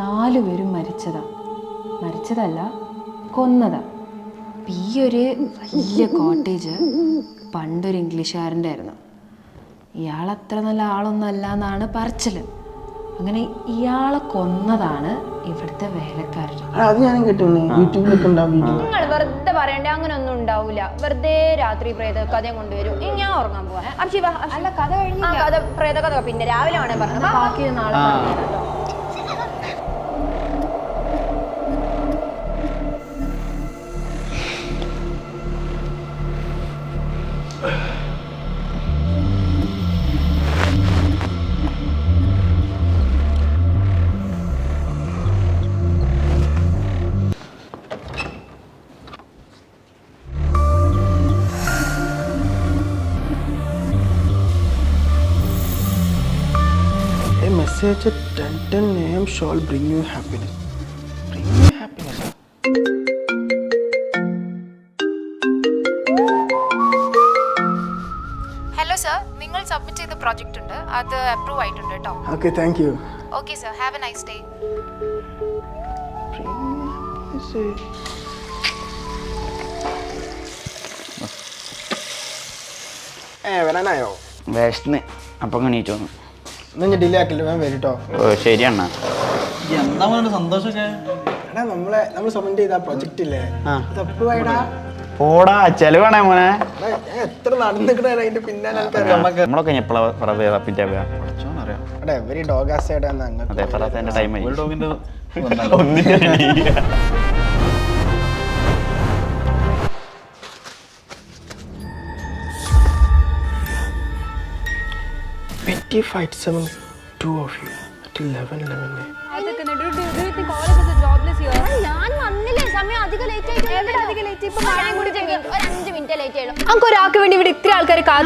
നാലുപേരും മരിച്ചതാ. മരിച്ചതല്ല കൊന്നതാ. ഈ ഒരു വലിയ കോട്ടേജ് പണ്ടൊരു ഇംഗ്ലീഷുകാരന്റെ ആയിരുന്നു ഇയാൾ അത്ര നല്ല ആളൊന്നും അല്ല എന്നാണ് പറച്ചിൽ. അങ്ങനെ ഇയാളെ കൊന്നതാണ് ഇവിടുത്തെ വേലക്കാരൻ. അത് യൂട്യൂബിലൊക്കെ നിങ്ങൾ വെറുതെ പറയണ്ടേ അങ്ങനെ ഒന്നും ഉണ്ടാവില്ല വെറുതെ രാത്രി പ്രേത കഥയും കൊണ്ടുവരും. ഇനി ഞാൻ ഉറങ്ങാൻ പോവാ. അല്ല കഥ കഴിഞ്ഞ കഥ പ്രേത കഥ പിന്നെ രാവിലെ ആണേ പറഞ്ഞു ബാക്കി നാളെ പറഞ്ഞുതരാം കേട്ടോ. At 10 10 a.m. shall bring you happiness. Bring you happiness. Hello sir നിങ്ങൾ സബ്മിറ്റ് ചെയ്ത പ്രോജക്റ്റ് ഉണ്ട് അത് അപ്രൂവ് ആയിട്ടുണ്ട് കേട്ടോ Okay, thank you. Okay sir have a nice day. ഏ വരാനായോ വിശന്ന് അപ്പം എണീറ്റ് ഞാൻ ഡിലേ ആക്കില്ല വേഗം വരും കേട്ടോ ഓ ശരിയണ്ണ എന്താ മോനെ സന്തോഷമൊക്കെ എടാ നമ്മളെ നമ്മൾ സബ്മിറ്റ് ചെയ്ത പ്രൊജക്റ്റ് ഇല്ലേ? ആയെടാ. പോടാ ചെലവാണേ മോനെ. എടാ, ഞാൻ എത്ര നടന്നിക്കണ അതിന്റെ പിന്നാലെ എനിക്കറിയാം നമ്മളൊക്കെ എപ്പോഴാ പറയാ പിന്നെ അറിയാം എടാ എവരി ഡോഗാസ് ആയിട്ടാ അങ്ങ് അതെ പറയാത്തതിന്റെ ടൈം ഒരു ഡോഗിന്റെ Petty fights among two of you. At 11 11 a.m. ഞാൻ വന്നില്ലേ? സമയം അധികം ലേറ്റ് ആയിട്ട് എവിടെ അധികം ലേറ്റ് ഇപ്പൊ മഴയും കൂടി ഒരു അഞ്ച് മിനിറ്റ് ലേറ്റ് ആയുള്ളൂ നമുക്ക് ഒരാൾക്ക് വേണ്ടി ഇവിടെ ഇത്ര ആൾക്കാർ എടാ,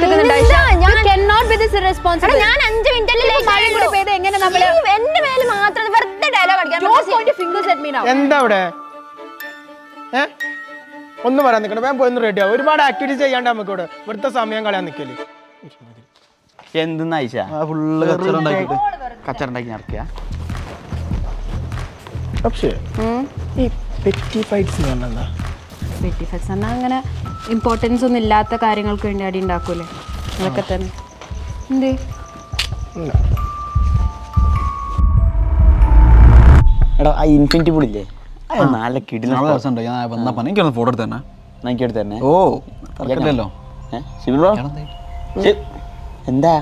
ഞാൻ അഞ്ച് മിനിറ്റ് ലേറ്റ് എങ്ങനെ നമ്മൾ? എന്റെ മേൽ മാത്രം വെറുതെ ഡയലോഗ് അടിക്കാൻ എന്താ അവിടെ? ഏ? ഒന്നും പറയാൻ നിൽക്കണം വേഗം പോയി റെഡിയാവും ഒരുപാട് ആക്ടിവിറ്റീസ് ചെയ്യാണ്ട് നമുക്ക് ഇവിടെ ഇവിടുത്തെ സമയം കളയാൻ നിൽക്കൽ എന്തെന്ന് അയച്ച ഫുള്ള് കച്ചറ ഉണ്ടാക്കിയിട്ട് കച്ചറുണ്ടാക്കി നടക്കുക. പക്ഷേ ഈ പെറ്റി ഫൈറ്റ്സ് എന്ന് പറഞ്ഞാൽ എന്താ? വെട്ടി ഫെക്സ് എന്നാൽ അങ്ങനെ ഇമ്പോർട്ടൻസ് ഒന്നും ഇല്ലാത്ത കാര്യങ്ങൾക്ക് വേണ്ടി അടി ഉണ്ടാക്കൂലേ? അതൊക്കെ തന്നെ. എന്തേ? എടാ ആ ഇൻഫിനിറ്റി പൂളില്ലേ നല്ല ദിവസം ഉണ്ട് ഞാൻ എനിക്കൊന്ന് ഫോട്ടോ എടുത്തു തന്നെ നോക്കി എടുത്ത് തന്നെ ഓ തർക്കമില്ലല്ലോ. എന്താ?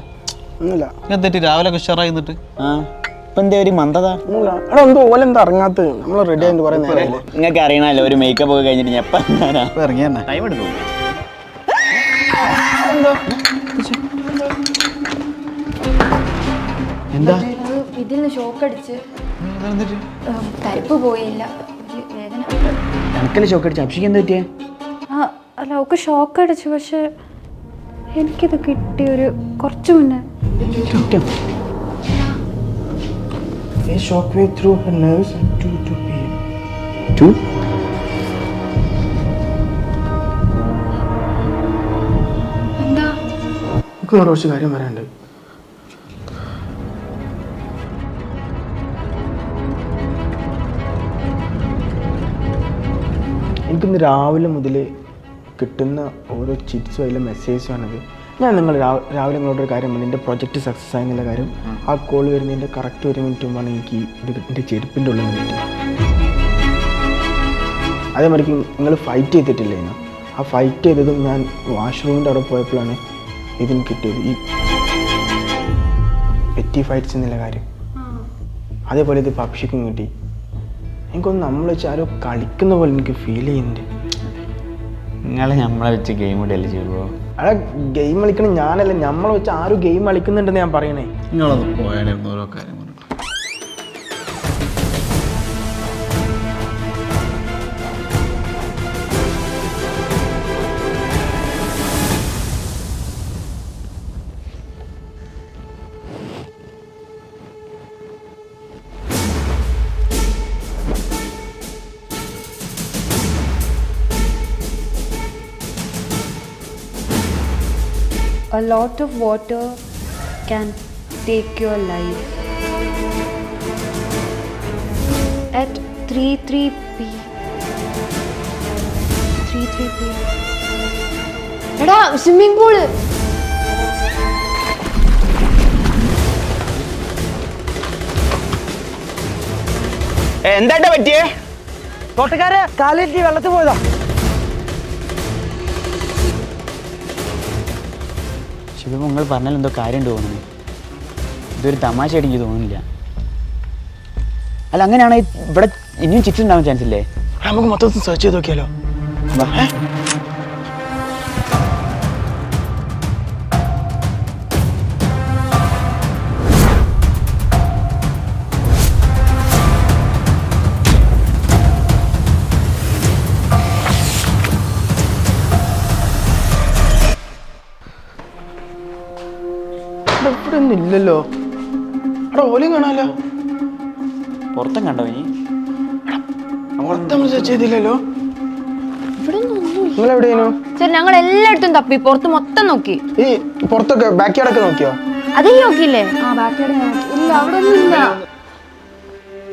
ഒന്നുമില്ല. ഞാൻ രാവിലെ ഉഷാറായി ആ. ഇപ്പൊ എന്തേ ഒരു മന്ദത? ഒന്നുമില്ല. എടാ എന്തോ ഓലെന്താ ഇറങ്ങാത്തത്? നമ്മൾ റെഡി ആയിട്ട് കുറെ നേരം നിങ്ങൾക്ക് അറിയണല്ലോ ഒരു മേക്കപ്പ് ഒക്കെ കഴിഞ്ഞിട്ട് ഞാൻ എപ്പം ടൈം എടുക്കും എന്താ? ഇതിൽ ഷോക്ക് അടിച്ച്. എന്നിട്ട് തരിപ്പ് പോയില്ല. ഒരു വേദന. എനിക്കല്ലേ ഷോക്ക് അടിച്ചു? അഭിഷേക് എന്താ പറ്റിയേ? ആ അല്ല ഷോക്ക് അടിച്ചു പക്ഷെ എനിക്കിത് കിട്ടിയ ഒരു കുറച്ച് മുന്നേ. A shockwave through her nerves at 2 2 p.m. Two എന്താ? എനിക്ക് നിങ്ങളോട് കുറച്ച് കാര്യം പറയാനുണ്ട്. എനിക്കിന്ന് രാവിലെ മുതൽ കിട്ടുന്ന ഓരോ ചിറ്റ്സും അതിലെ മെസ്സേജും ആണത്. ഞാൻ നിങ്ങൾ രാവിലെ നിങ്ങളോട് ഒരു കാര്യം എന്റെ പ്രൊജക്റ്റ് സക്സസ് ആയെന്നുള്ള കാര്യം ആ കോൾ വരുന്നതിന്റെ കറക്റ്റ് ഒരു മിനിറ്റ് മുമ്പാണ് എനിക്ക് ഇത് എന്റെ ചെരുപ്പിന്റെ ഉള്ളിൽ നിന്ന് അതേമാതിരിക്ക് നിങ്ങൾ ഫൈറ്റ് ചെയ്തിട്ടില്ലേ ഇന്ന്? ആ ഫൈറ്റ് ചെയ്തതും ഞാൻ വാഷ്റൂമിന്റെ അവിടെ പോയപ്പോഴാണ് ഇതിന് കിട്ടിയത്. ഈ പെറ്റി ഫൈറ്റ്സ് എന്നുള്ള കാര്യം. അതേപോലെ ഇത് പപ്ഷിക്കും കിട്ടി. എനിക്കൊന്ന് നമ്മൾ വെച്ച് ആരോ കളിക്കുന്ന പോലെ എനിക്ക് ഫീൽ ചെയ്യുന്നുണ്ട്. നിങ്ങൾ നമ്മളെ വെച്ച് ഗെയിം ഇടല്ലേ ചെയ്യുമോ അവിടെ ഗെയിം കളിക്കണ ഞാനല്ല നമ്മളെ വെച്ച് ആരും ഗെയിം കളിക്കുന്നുണ്ടെന്ന് ഞാൻ പറയണേ. നിങ്ങളൊന്ന് പോയാലും ഓരോ കാര്യം A lot of water can take your life. Three three P എടാ സ്വിമ്മിംഗ് പൂൾ എന്താട്ടാ പറ്റിയേ? തോട്ടക്കാരെ കാലേറ്റി വെള്ളത്തിൽ പോയതാ. ശിവ നിങ്ങൾ പറഞ്ഞാൽ എന്തോ കാര്യം തോന്നുന്നു. ഇതൊരു തമാശ ആയിട്ട് എനിക്ക് തോന്നുന്നില്ല. അല്ല അങ്ങനെയാണെങ്കിൽ ഇവിടെ ഇനിയും ചിക്സ് ഉണ്ടാവാൻ ചാൻസ് ഇല്ലേ? നമുക്ക് മൊത്തത്തിൽ സെർച്ച് ചെയ്ത് നോക്കിയാലോ? ഒന്നും ഇല്ലല്ലോ അവിടെ ഓലയും കാണാലോ? പുറത്തും കണ്ടോ ഇനി? പുറത്ത് ചെയ്തില്ലല്ലോ. നിങ്ങൾ എവിടെയായിരുന്നു ഞങ്ങൾ എല്ലായിടത്തും തപ്പി. പുറത്ത് മൊത്തം നോക്കി. ഈ പുറത്തൊക്കെ ബാക്ക് യാർഡൊക്കെ നോക്കിയോ? അതേ നോക്കിയില്ലേ? ആ ബാക്കി ഇല്ല അവിടെ ഒന്നും ഇല്ല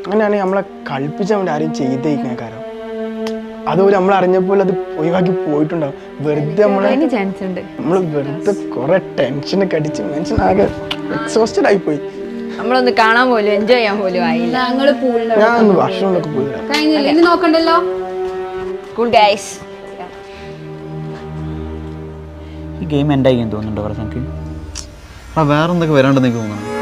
അങ്ങനെയാണെങ്കിൽ നമ്മളെ കളിപ്പിച്ചാൽ വേണ്ടി ആരും ചെയ്തേക്കുന്ന കാര്യം അതുപോലെ നമ്മൾ അറിഞ്ഞപ്പോൾ അത് ഒഴിവാക്കി പോയിട്ടുണ്ടാവും. വെറുതെ നമ്മളെ അതിന് ചാൻസ് ഉണ്ട്. നമ്മൾ വെറുതെ കുറെ ടെൻഷനൊക്കെ അടിച്ച് മനുഷ്യനാകെ എക്സോസ്റ്റഡ് ആയി പോയി നമ്മളൊന്ന് കാണാൻ പോലും എൻജോയ് ചെയ്യാൻ പോലും ആയില്ല. പൂളിൽ ഞാൻ ഒന്ന് ഭക്ഷണമൊക്കെ പോയില്ല. ഇനി നോക്കണ്ടല്ലോ? കൂൾ ഗൈസ് ഈ ഗെയിം എൻഡായി തോന്നുന്നുണ്ടോ കുറച്ച്? നമുക്ക് ആ വേറെന്തൊക്കെ വരാണ്ടെന്ന് എനിക്ക് തോന്നുന്നു.